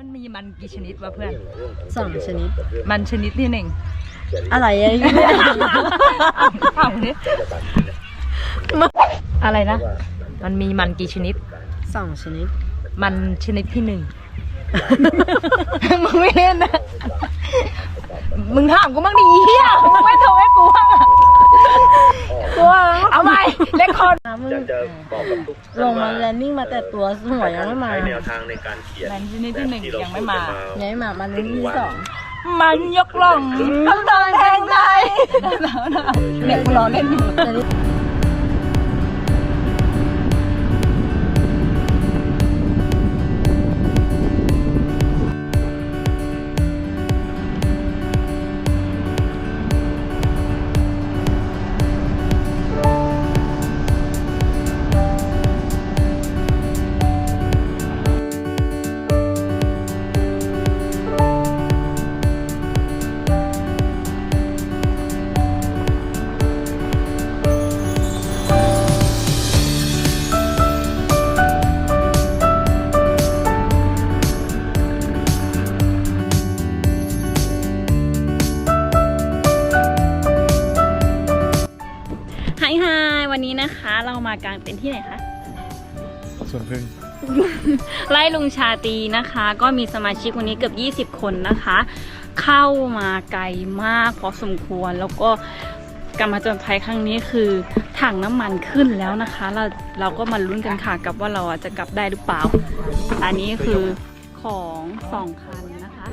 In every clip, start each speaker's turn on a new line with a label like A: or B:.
A: มันมีมันกี่ชนิดวะเพื่อน
B: สองชนิด
A: มันชนิดที่หนึ่ง
B: อะไรอะ
A: ถามดิอะไรนะ มันมีมันกี่ชนิด
B: สองชนิด
A: มันชนิดที่หนึ่งมึงไม่เล่นนะ มึงถามกูบ้างดิเหี้ยมึงไม่โทรให้กูบ้างอะกูว่าเอาไหมเล็ก คอน
B: มึง
C: อยากจะบอกกับทุก
B: ลงมาแลนดิ้งมาแต่ตัวหัวยังไม่มา
C: ใช้แนวทางในการเขียน
A: มันชนิดที่หนึ่ง
C: แบบเร
A: ยังไม่มา
C: พูดกัน
B: ย้ายมามันที่สอง
A: มันยกล่องกำลังแทงใจเนี่ยกูรอเล่นอยู่า
D: มากางเต็นท์ที่ไหนคะ
E: ส่วนพึ่ง
D: ไล่ลุงชาตรีนะคะ ก็มีสมาชิกวันนี้เกือบ 20 คนนะคะ เข้ามาไกลมากพอสมควรแล้วก็การมาจนภัยครั้งนี้คือถังน้ำมันขึ้นแล้วนะคะ เราเราก็มาลุ้นกันค่ะกับว่าเราอะจะกลับได้หรือเปล่า อันนี้คือของสองคันนะคะ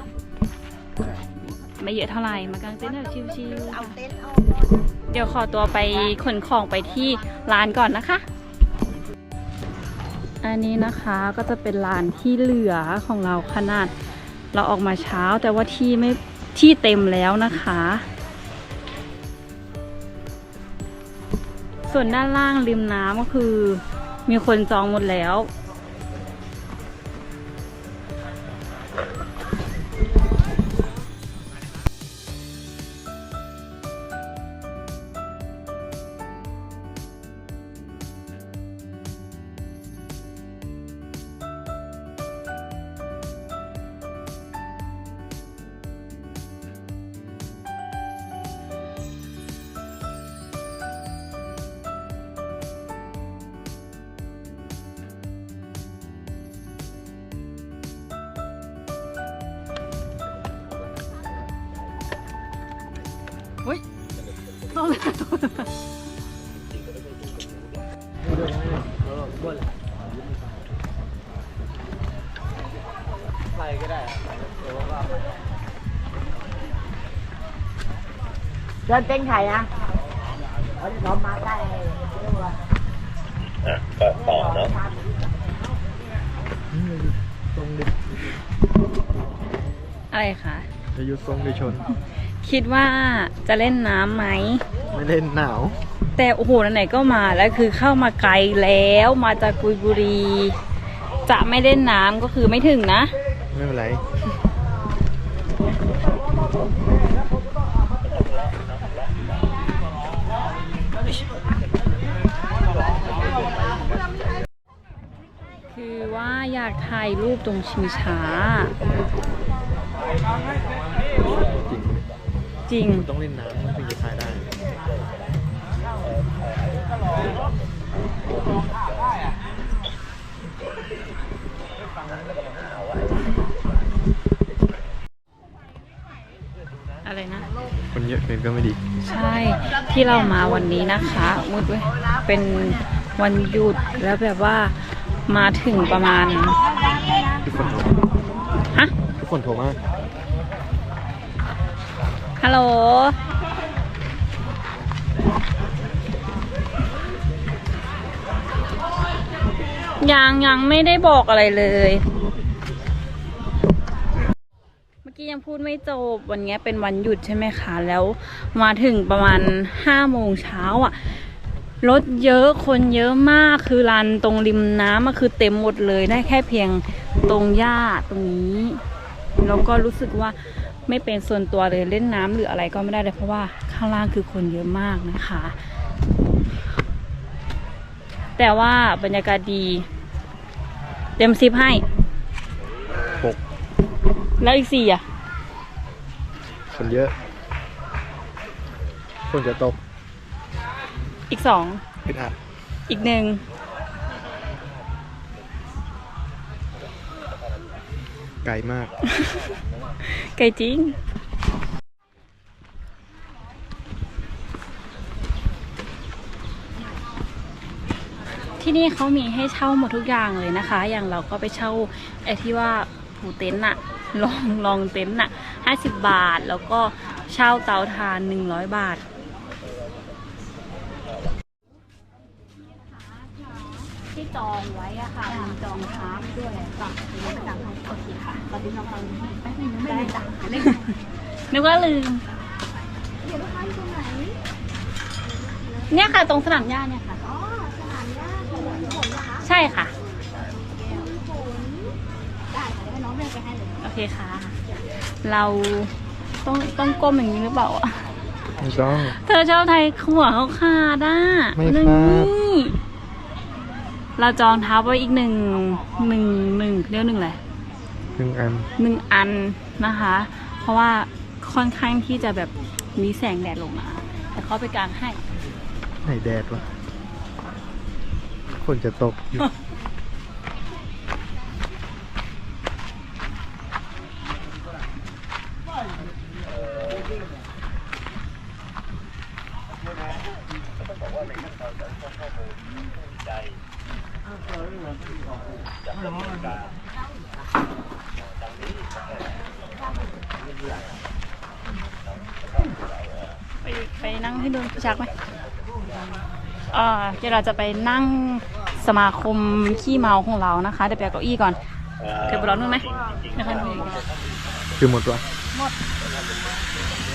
D: ไม่เยอะเท่าไหร่มากางเต็นท์แบบชิวๆเเดี๋ยวขอตัวไปขนของไปที่ร้านก่อนนะคะ อันนี้นะคะก็จะเป็นลานที่เหลือของเราขนาดเราออกมาเช้าแต่ว่าที่ไม่ที่เต็มแล้วนะคะ ส่วนด้านล่างริมน้ำก็คือมีคนจองหมดแล้ว
B: เดินเต้นไข่อะเรามาได้
C: อะก็ต่อเนาะ
D: อะไรคะ
E: จะยุดทรงดิชน
D: คิดว่าจะเล่นน้ำไหม
E: ไม่เล่นหนาว
D: แต่โอ้โหไหนๆก็มาแล้วคือเข้ามาไกลแล้วมาจากกุยบุรี จะไม่เล่นน้ำก็คือไม่ถึงนะ
E: ไม่เป็นไร
D: คือว่าอยากถ่ายรูปตรงชิงช้า
E: จริง
D: จริง
E: ต้องเล่นน้ำ กินก็ไม่ดี
D: ใช่ที่เรามาวันนี้นะคะมุดเว้ยเป็นวันหยุดแล้วแบบว่ามาถึงประมาณ
E: ทุกคนโทร
D: ฮะ
E: ทุกคนโทรมา
D: ฮัลโหลยังยังไม่ได้บอกอะไรเลย กี้ยังพูดไม่จบวันนี้เป็นวันหยุดใช่ไหมคะแล้วมาถึงประมาณห้าโมงเช้าอะรถเยอะคนเยอะมากคือลานตรงริมน้ำก็คือเต็มหมดเลยได้แค่เพียงตรงหญ้าตรงนี้แล้วก็รู้สึกว่าไม่เป็นส่วนตัวเลยเล่นน้ำหรืออะไรก็ไม่ได้เลยเพราะว่าข้างล่างคือคนเยอะมากนะคะ แต่ว่าบรรยากาศดี เต็มซิปให้
E: หก
D: แล้วอีกสี่อะ
E: คนเยอะคนจะตก
D: อีกสอง
E: อึดอัด
D: อีกหนึ่ง
E: ไกลมาก
D: ไกลจริง ที่นี่เขามีให้เช่าหมดทุกอย่างเลยนะคะ อย่างเราก็ไปเช่าไอ้ที่ว่าผูเต็นท์อะลองลองเต็นท์อะ ห้าสิบบาท แล้วก็เช่าเตาถ่านหนึ่งร้อยบาท ที่จองไว้อะค่ะมีจองค้างด้วยจ้ะเป็นประจำโอเคค่ะตอนนี้น้องเราแป๊บนึงไม่ได้จ้ะนึกว่าลืม เดี๋ยวลูกค้าอยู่ตรงไหน เนี่ยค่ะ ตรงสนามหญ้าเนี่ยค่ะ อ๋อ สนามหญ้าตรงฝนนะคะใช่ค่ะ ได้ค่ะเดี๋ยวให้น้องเดินไปให้เลย โอเคค่ะ เราต้องต้องก้มอย่างนี้หรือเปล่าอะ
E: ไม่ต้อง
D: เธอชอบไทยหัวเขาขาดอะ
E: ไม่ขาด
D: นี่เราจองเท้าไว้อีกหนึ่งหนึ่งหนึ่งเรียกหนึ่งอะไร
E: หนึ่งอัน
D: หนึ่งอันนะคะ เพราะว่าค่อนข้างที่จะแบบมีแสงแดดลงมา แต่เขาไปกลางให้
E: ไหนแดดวะคนจะตกอยู่
D: ไปไปนั่งให้ดูชักไหมเอ่อเดี๋ยวเราจะไปนั่งสมาคมขี้เมาของเรานะคะเดี๋ยวไปเอาเก้าอี้ก่อนเก็บร้อนนู่นไหมไม่ค่อยคุย
E: คือหมดวะ
D: ไป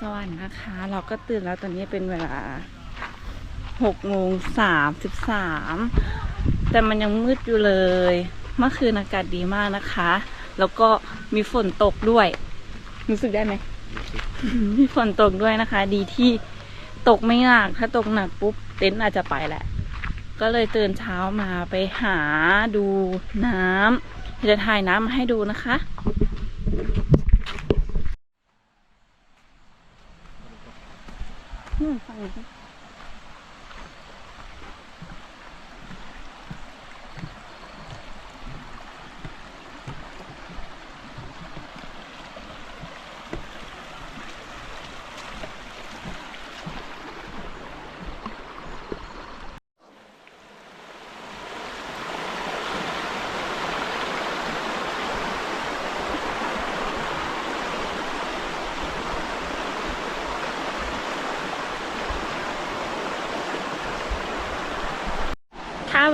D: สวัสดิ์นะคะ เราก็ตื่นแล้วตอนนี้เป็นเวลาหกโมงสามสิบสามแต่มันยังมืดอยู่เลย เมื่อคืนอากาศดีมากนะคะ แล้วก็มีฝนตกด้วย รู้สึกได้ไหมมีฝนตกด้วยนะคะ ดีที่ตกไม่หนัก ถ้าตกหนักปุ๊บเต็นท์อาจจะไปแหละ ก็เลยตื่นเช้ามาไปหาดูน้ำจะถ่ายน้ำมาให้ดูนะคะ นู่นฝั่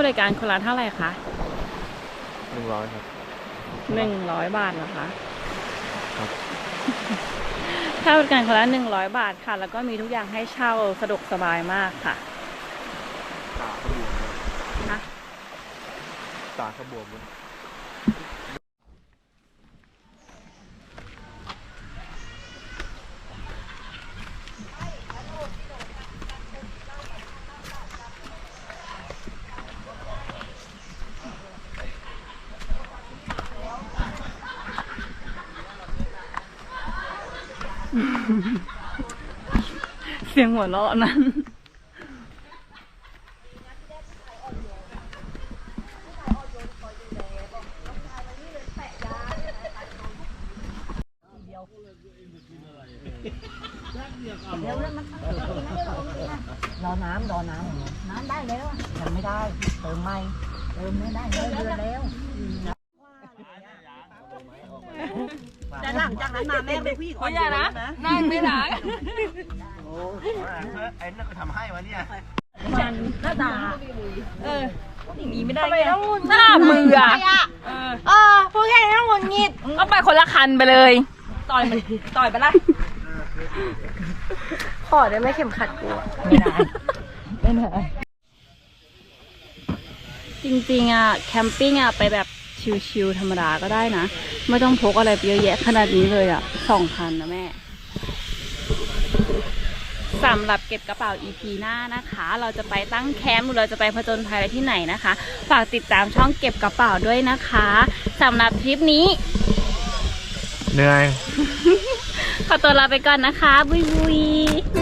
D: บริการคนละเท่าไหร่คะ
E: หนึ่งร้อยครับ
D: หนึ่งร้อยบาทเหรอคะ
E: ครับ
D: ค่าบริการคนละหนึ่งร้อยบาทค่ะ แล้วก็มีทุกอย่างให้เช่าสะดวกสบายมากค่ะ
E: ตาขบวมเลย
D: ฮะ
E: ตาขบวมเลย
D: เสียงหัวเราะนั้น
B: รอน้ำรอน้ำน้ำได้แล้วอะยังไม่ได้ เติมไม่เติมไม่ได้เลยเดือนแล้ว แต่หลังจากนั้นมาแม่เป็นผู้หญิงอ่อนโยนนะ
A: นั่งไม่ได้
C: ไอ้นั่นก็ทำให้วะเนี่ย
B: มันหน้าตา
A: อย่างนี้ไม่ได้ไงหน้ามืออะเออพวกแกต้องงนงิดก็ไปคนละคันไปเลย ต่อยมันต่อยไปละขอได้ไหมเข็มขัดกูอะไม่ได้ไม่ได้
D: จริงๆอะแคมปิ้งอะไปแบบ ชิลๆธรรมดาก็ได้นะ ไม่ต้องพกอะไรไปเยอะแยะขนาดนี้เลยอะสองพันนะแม่สำหรับเก็บกระเป๋า EP หน้านะคะ เราจะไปตั้งแคมป์หรือเราจะไปผจญภัยอะไรที่ไหนนะคะ ฝากติดตามช่องเก็บกระเป๋าด้วยนะคะสำหรับทริปนี้
E: เหนื่อย
D: ขอตัวลาไปก่อนนะคะ บุยบุย